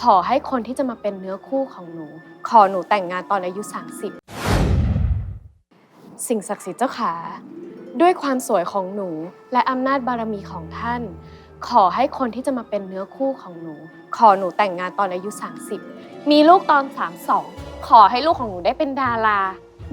ขอให้คนที่จะมาเป็นเนื้อคู่ของหนู ขอหนูแต่งงานตอนอายุ 30 สิ่งศักดิ์สิทธิ์เจ้าขา ด้วยความสวยของหนูและอำนาจบารมีของท่าน ขอให้คนที่จะมาเป็นเนื้อคู่ของหนู ขอหนูแต่งงานตอนอายุ 30 มีลูกตอน 32 ขอให้ลูกของหนูได้เป็นดารา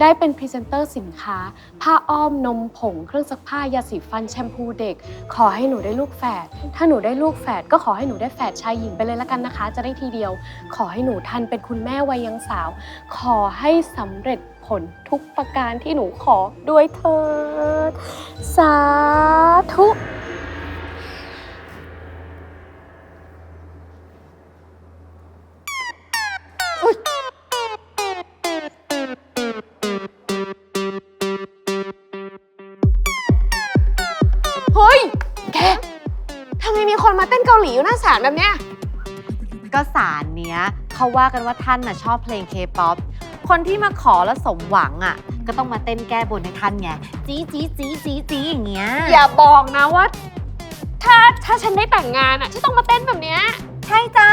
ได้เป็นพรีเซนเตอร์สินค้า ผ้าอ้อมนมผง เครื่องซักผ้ายาสีฟันแชมพูเด็ก ขอให้หนูได้ลูกแฝด ถ้าหนูได้ลูกแฝดก็ขอให้หนูได้แฝดชายหญิงไปเลยละกันนะคะ จะได้ทีเดียว ขอให้หนูทันเป็นคุณแม่วัยยังสาว ขอให้สำเร็จผลทุกประการที่หนูขอด้วยเถิด สาธุเมีคนมาเต้นเกาหลีอยู่หน้าศาลแบบเนี้ย ก็สารเนี้ยเขาว่ากันว่าท่านน่ะชอบเพลงเคป๊อป คนที่มาขอแล้วสมหวังอะ ก็ต้องมาเต้นแก้บนให้ท่านไง จี้จี้จี้จี้จี้อย่างเงี้ย อย่าบอกนะว่า ถ้าถ้าฉันได้แต่งงานอะฉันต้องมาเต้นแบบเนี้ย ใช่จ้า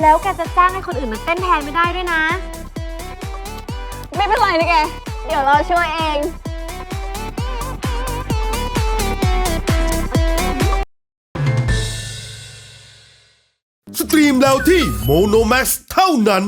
แล้วแกจะจ้างให้คนอื่นมาเต้นแทนไม่ได้ด้วยนะ ไม่เป็นไรนะแก เดี๋ยวเราช่วยเอง สตรีมแล้วที่โมโนแม x เท่านั้น